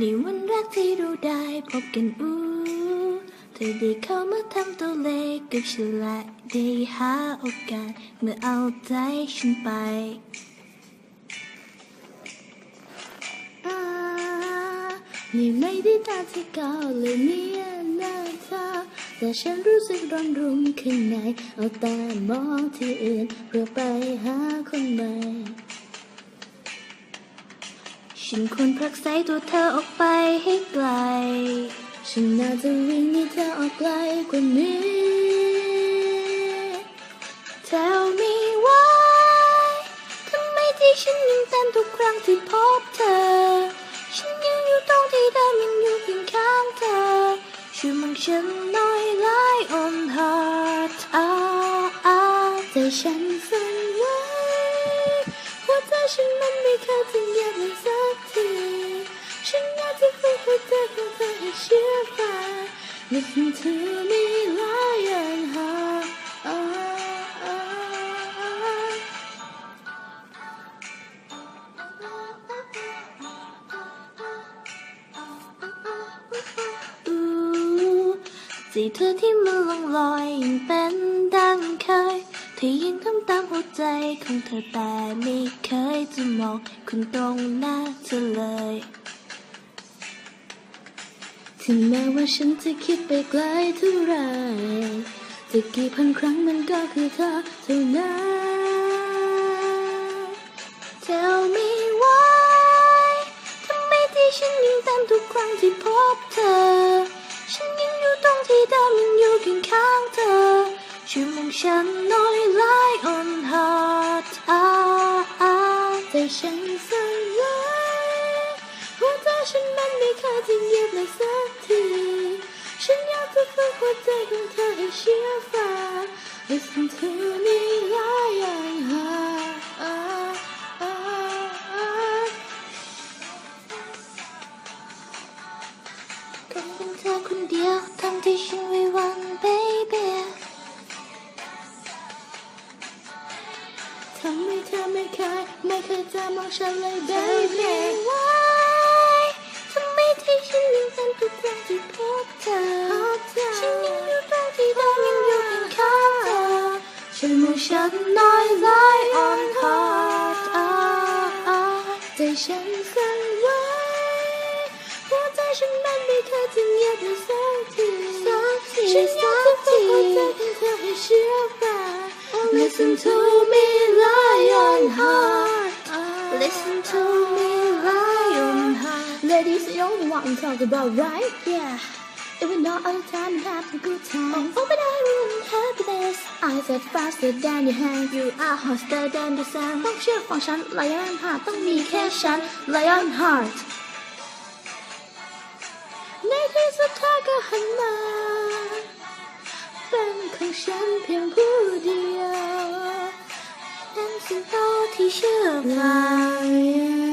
ในวันแรกที่เราได้พบกันอู้ เธอได้เข้ามาทำตัวเล็กกับฉันและได้หาโอกาสเมื่อเอาใจฉันไปนี่ไม่ได้ตาที่เก่าเลยเนี่ยหน้าเธอแต่ฉันรู้สึกร้อนรุ่มข้างใน เอาแต่มองที่อื่นเพื่อไปหาคนใหม่ ฉันควรผลักไสตัวเธอออกไปให้ไกล ฉันน่าจะวิ่งหนีเธอออกไกลกว่านี้ Tell me why ทำไมที่ฉันยังเต้นทุกครั้งที่พบเธอ ฉันยังอยู่ตรงที่เดิมยังอยู่เพียงข้างเธอช่วยมองฉันหน่อย lie on heart อ่าอ่าใจฉัน ฉันมันไม่เคยจะเงียบเลยสักทีฉันอยากจะฟังหัวใจของเธอให้เชื่อฟัง Listen to me lie on heart อ่าอ่าอ่าอู้ใจเธอที่มันลองลอย เธอยังทำตามหัวใจของเธอแต่ไม่เคยจะมองคนตรงหน้าเธอเลยถึงแม้ว่าฉันจะคิดไปไกลเท่าไรจะกี่พันครั้งมันก็คือเธอเท่านั้น Tell me why ทำไมที่ฉันยังต้นทุกครั้งที่พบเธอ ฉันยังอยู่ตรงที่เดิมยังอยู่ ช่วยมองฉันน้อย lie on heart อ่าอาใจฉันสลายหัวใจฉันมันไม่เคยจะเงียบเลยสักทีฉันอยากจะฟังหัวใจของเธอให้เชื่อฟัง Listen to me lie on ไม่เคยจะมองฉันเลย baby why ทำไมที่ฉันยังเป็นทุกครั้งที่พบเธอ ฉันยังอยู่ตรงที่เดิมยังอยู่เคียงข้างเธอช่วยมองฉันหน่อย lie on heart อ่าอ่าใจฉันสั่นไหวหัวใจฉันมันไม่เคยจะเงียบเลยสักทีสักทีฉันอยากจะฟังหัวใจของเธอให้เชื่อฟัง Listen to me Ladies, you know what I'm talking about, right? Yeah Even though all the time you have a good time. Oh but I wouldn't happiness I said faster than your hand. You are hotter than the sun ต้องเชื่อฟังฉัน Lion Heart ต้องมีแค่ฉัน Lion Heart ในที่สุดเธอก็หันมา เป็นของฉันเพียงผู้เดียวเป็นสิ่งโตที่เชื่อฟัง Heart